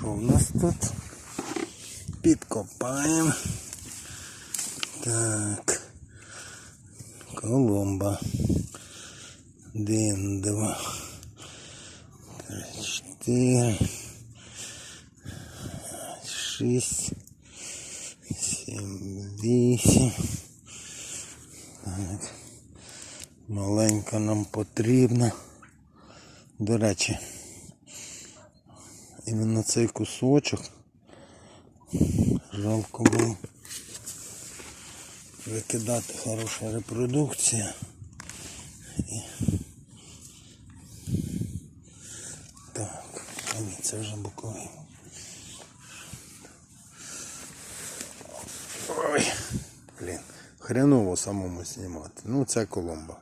Що в нас тут? Підкопаємо. Так. Коломба. Один, два, три, чотири, шість, сім, вісім. Так. Маленька нам потрібна. До речі, іменно цей кусочок жалко було викидати хороша репродукція. Так, а ні, це вже боковий. Ой, блін, хреново самому знімати. Ну, це коломба.